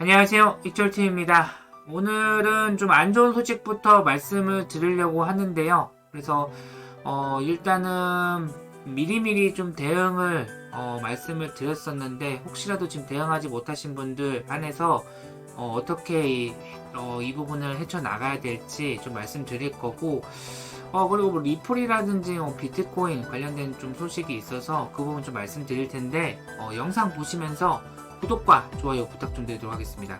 안녕하세요. 익절팀입니다. 오늘은 좀 안 좋은 소식부터 말씀을 드리려고 하는데요. 그래서 어, 일단은 미리미리 좀 대응을 어, 말씀을 드렸었는데 혹시라도 지금 대응하지 못하신 분들 한해서 어, 떻게 이, 어, 이 부분을 헤쳐나가야 될지 좀 말씀드릴 거고 어, 그리고 뭐 리플이라든지 뭐 비트코인 관련된 좀 소식이 있어서 그 부분 좀 말씀드릴 텐데 어, 영상 보시면서 구독과 좋아요 부탁 좀 드리도록 하겠습니다.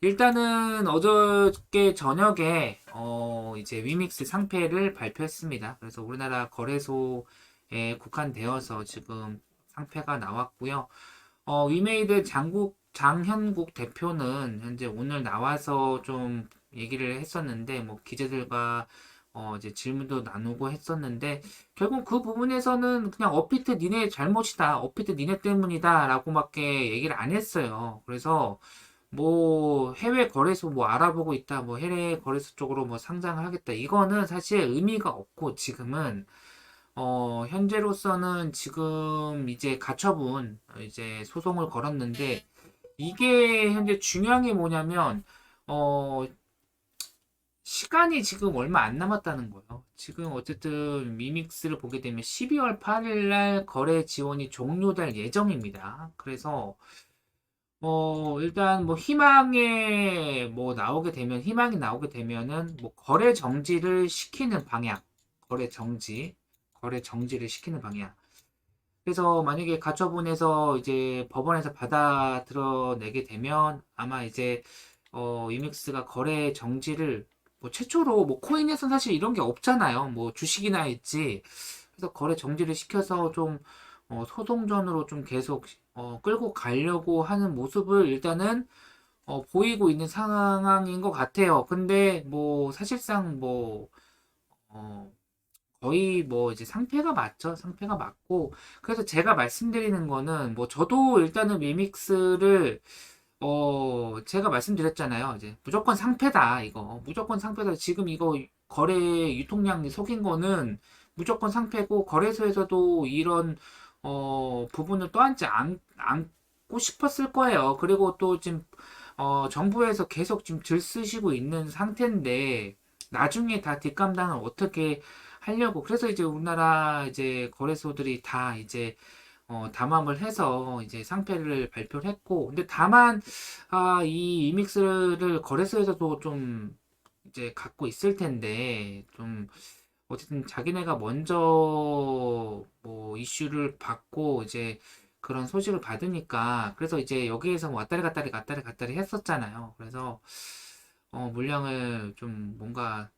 일단은 어저께 저녁에 어 이제 위믹스 상패를 발표했습니다. 그래서 우리나라 거래소에 국한되어서 지금 상패가 나왔고요. 어 위메이드 장국 장현국 대표는 현재 오늘 나와서 좀 얘기를 했었는데 뭐 기자들과 어 이제 질문도 나누고 했었는데 결국 그 부분에서는 그냥 어피트 니네 잘못이다. 어피트 니네 때문이다. 라고밖에 얘기를 안 했어요. 그래서 뭐 해외 거래소 뭐 알아보고 있다. 뭐 해외 거래소 쪽으로 뭐 상장을 하겠다. 이거는 사실 의미가 없고 지금은 어 현재로서는 지금 이제 가처분 이제 소송을 걸었는데 이게 현재 중요한 게 뭐냐면 어 시간이 지금 얼마 안 남았다는 거예요. 지금 어쨌든 미믹스를 보게 되면 12월 8일 날 거래 지원이 종료될 예정입니다. 그래서 어 일단 뭐 희망에 뭐 나오게 되면 희망이 나오게 되면은 뭐 거래 정지를 시키는 방향, 거래 정지, 거래 정지를 시키는 방향. 그래서 만약에 가처분에서 이제 법원에서 받아 들어내게 되면 아마 이제 어 이믹스가 거래 정지를 뭐 최초로 뭐 코인에서 사실 이런 게 없잖아요. 뭐 주식이나 있지. 그래서 거래 정지를 시켜서 좀 어, 소송전으로 좀 계속 어, 끌고 가려고 하는 모습을 일단은 어, 보이고 있는 상황인 것 같아요. 근데 뭐 사실상 뭐 어, 거의 뭐 이제 상패가 맞죠. 상패가 맞고 그래서 제가 말씀드리는 거는 뭐 저도 일단은 미믹스를 어, 제가 말씀드렸잖아요. 이제 무조건 상패다, 이거. 무조건 상패다. 지금 이거 거래 유통량이 속인 거는 무조건 상패고, 거래소에서도 이런, 어, 부분을 떠안지 않, 않고 싶었을 거예요. 그리고 또 지금, 어, 정부에서 계속 지금 들쓰시고 있는 상태인데, 나중에 다 뒷감당을 어떻게 하려고. 그래서 이제 우리나라 이제 거래소들이 다 이제 어, 담합을 해서 이제 상패를 발표를 했고, 근데 다만, 아, 이 이믹스를 거래소에서도 좀 이제 갖고 있을 텐데, 좀, 어쨌든 자기네가 먼저 뭐 이슈를 받고 이제 그런 소식을 받으니까, 그래서 이제 여기에서 뭐 왔다리 갔다리 갔다리 갔다리 했었잖아요. 그래서, 어, 물량을 좀 뭔가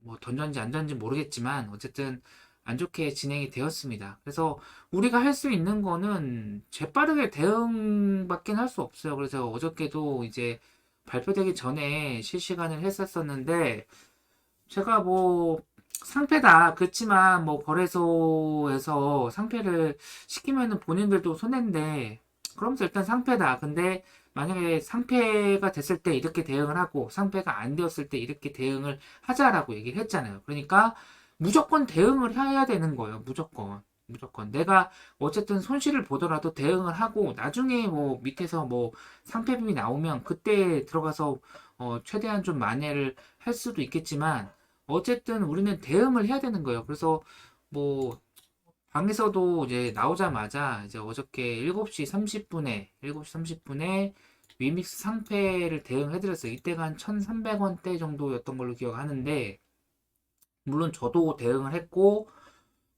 뭐 던졌는지 안 던졌는지 모르겠지만, 어쨌든 안 좋게 진행이 되었습니다. 그래서 우리가 할 수 있는 거는 재빠르게 대응밖에 할 수 없어요. 그래서 어저께도 이제 발표되기 전에 실시간을 했었었는데 제가 뭐 상패다. 그렇지만 뭐 거래소에서 상패를 시키면은 본인들도 손해인데 그러면서 일단 상패다. 근데 만약에 상패가 됐을 때 이렇게 대응을 하고 상패가 안 되었을 때 이렇게 대응을 하자라고 얘기를 했잖아요. 그러니까 무조건 대응을 해야 되는 거예요. 무조건. 무조건. 내가 어쨌든 손실을 보더라도 대응을 하고 나중에 뭐 밑에서 뭐 상패빔이 나오면 그때 들어가서 어 최대한 좀 만회를 할 수도 있겠지만 어쨌든 우리는 대응을 해야 되는 거예요. 그래서 뭐 방에서도 이제 나오자마자 이제 어저께 7시 30분에 7시 30분에 위믹스 상패를 대응해드렸어요. 이때가 한 1,300원대 정도였던 걸로 기억하는데 물론 저도 대응을 했고,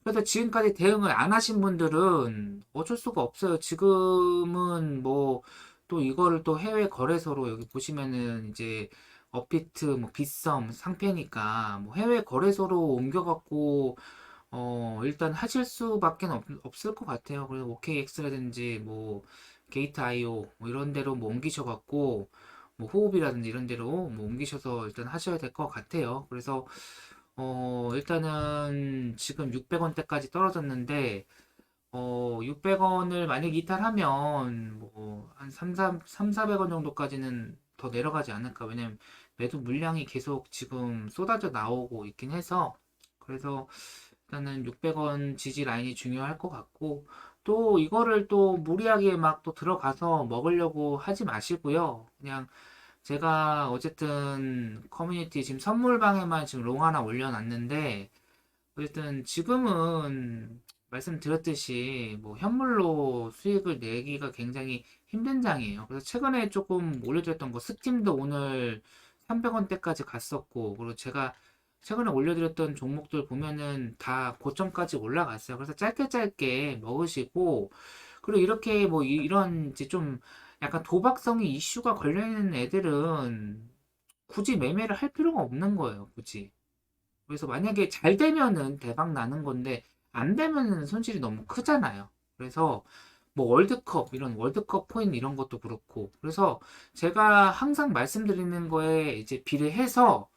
그래서 지금까지 대응을 안 하신 분들은 어쩔 수가 없어요. 지금은 뭐, 또 이거를 또 해외 거래소로 여기 보시면은 이제 업비트, 뭐 빗썸 상패니까 뭐 해외 거래소로 옮겨갖고 어 일단 하실 수밖에 없, 없을 것 같아요. 그래서 OKX라든지 뭐 게이트.io 뭐 이런 데로 뭐 옮기셔갖고 뭐 호흡이라든지 이런 데로 뭐 옮기셔서 일단 하셔야 될 것 같아요. 그래서 어, 일단은 지금 600원대까지 떨어졌는데, 어, 600원을 만약 이탈하면, 뭐, 한 3, 3, 3, 400원 정도까지는 더 내려가지 않을까. 왜냐면 매도 물량이 계속 지금 쏟아져 나오고 있긴 해서, 그래서 일단은 600원 지지 라인이 중요할 것 같고, 또 이거를 또 무리하게 막 또 들어가서 먹으려고 하지 마시고요. 그냥 제가 어쨌든 커뮤니티 지금 선물방에만 지금 롱 하나 올려놨는데 어쨌든 지금은 말씀드렸듯이 뭐 현물로 수익을 내기가 굉장히 힘든 장이에요. 그래서 최근에 조금 올려드렸던 거 스팀도 오늘 300원대까지 갔었고 그리고 제가 최근에 올려드렸던 종목들 보면은 다 고점까지 올라갔어요. 그래서 짧게 짧게 먹으시고 그리고 이렇게 뭐 이- 이런 이제 좀 약간 도박성이 이슈가 걸려있는 애들은 굳이 매매를 할 필요가 없는 거예요. 굳이. 그래서 만약에 잘 되면은 대박 나는 건데 안 되면은 손실이 너무 크잖아요. 그래서 뭐 월드컵 이런 월드컵 코인 이런 것도 그렇고 그래서 제가 항상 말씀드리는 거에 이제 비례해서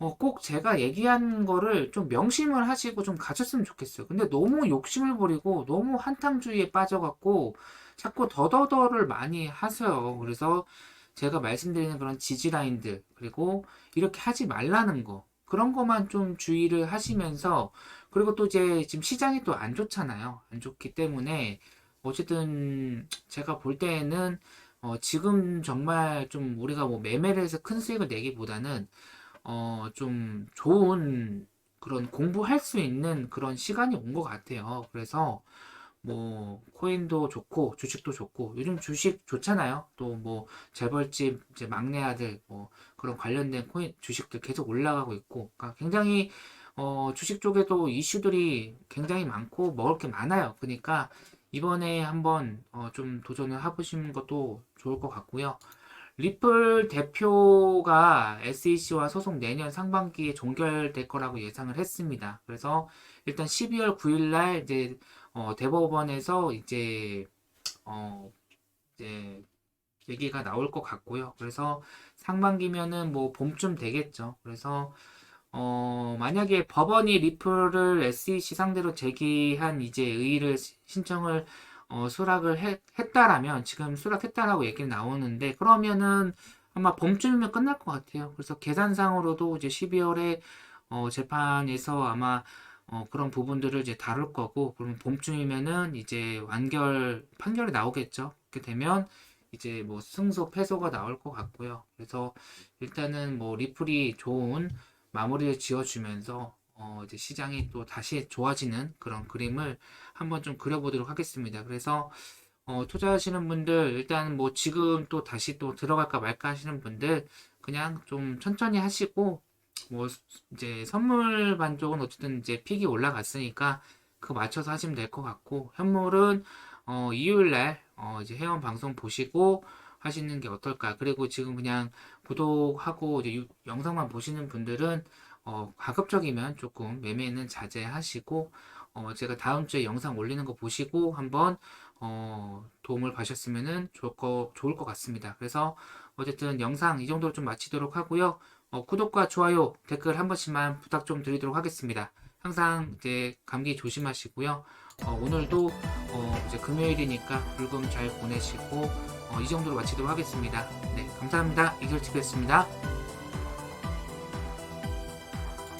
어, 꼭 제가 얘기한 거를 좀 명심을 하시고 좀 가졌으면 좋겠어요. 근데 너무 욕심을 부리고 너무 한탕주의에 빠져갖고 자꾸 더더더를 많이 하세요. 그래서 제가 말씀드리는 그런 지지라인들 그리고 이렇게 하지 말라는 거 그런 것만 좀 주의를 하시면서 그리고 또 이제 지금 시장이 또 안 좋잖아요. 안 좋기 때문에 어쨌든 제가 볼 때에는 어, 지금 정말 좀 우리가 뭐 매매를 해서 큰 수익을 내기보다는 어, 좀 좋은 그런 공부할 수 있는 그런 시간이 온 것 같아요. 그래서 뭐 코인도 좋고 주식도 좋고 요즘 주식 좋잖아요. 또 뭐 재벌집 이제 막내 아들 뭐 그런 관련된 코인 주식들 계속 올라가고 있고 그러니까 굉장히 어, 주식 쪽에도 이슈들이 굉장히 많고 먹을 게 많아요. 그러니까 이번에 한번 어, 좀 도전을 해보시는 것도 좋을 것 같고요. 리플 대표가 SEC와 소송 내년 상반기에 종결될 거라고 예상을 했습니다. 그래서 일단 12월 9일 날 이제 어, 대법원에서 이제 어, 이제 얘기가 나올 것 같고요. 그래서 상반기면은 뭐 봄쯤 되겠죠. 그래서 어, 만약에 법원이 리플을 SEC 상대로 제기한 이제 의의를 시- 신청을 어, 수락을 했, 했다라면 지금 수락했다라고 얘기는 나오는데 그러면은 아마 봄쯤이면 끝날 것 같아요. 그래서 계산상으로도 이제 12월에 어, 재판에서 아마 어, 그런 부분들을 이제 다룰 거고 그러면 봄쯤이면은 이제 완결 판결이 나오겠죠. 그렇게 되면 이제 뭐 승소 패소가 나올 것 같고요. 그래서 일단은 뭐 리플이 좋은 마무리를 지어주면서 어, 이제 시장이 또 다시 좋아지는 그런 그림을 한번 좀 그려보도록 하겠습니다. 그래서 어, 투자하시는 분들 일단 뭐 지금 또 다시 또 들어갈까 말까 하시는 분들 그냥 좀 천천히 하시고 뭐 이제 선물 반쪽은 어쨌든 이제 픽이 올라갔으니까 그 맞춰서 하시면 될 것 같고 현물은 어, 일요일 날 어, 이제 회원 방송 보시고 하시는 게 어떨까. 그리고 지금 그냥 구독하고 이제 유- 영상만 보시는 분들은 어, 가급적이면 조금 매매는 자제하시고 어, 제가 다음 주에 영상 올리는 거 보시고 한번 어, 도움을 받으셨으면은 좋을 거 좋을 것 같습니다. 그래서 어쨌든 영상 이 정도로 좀 마치도록 하고요. 어, 구독과 좋아요, 댓글 한 번씩만 부탁 좀 드리도록 하겠습니다. 항상 이제 감기 조심하시고요. 어, 오늘도 어, 이제 금요일이니까 불금 잘 보내시고 어, 이 정도로 마치도록 하겠습니다. 네, 감사합니다. 이결치였습니다.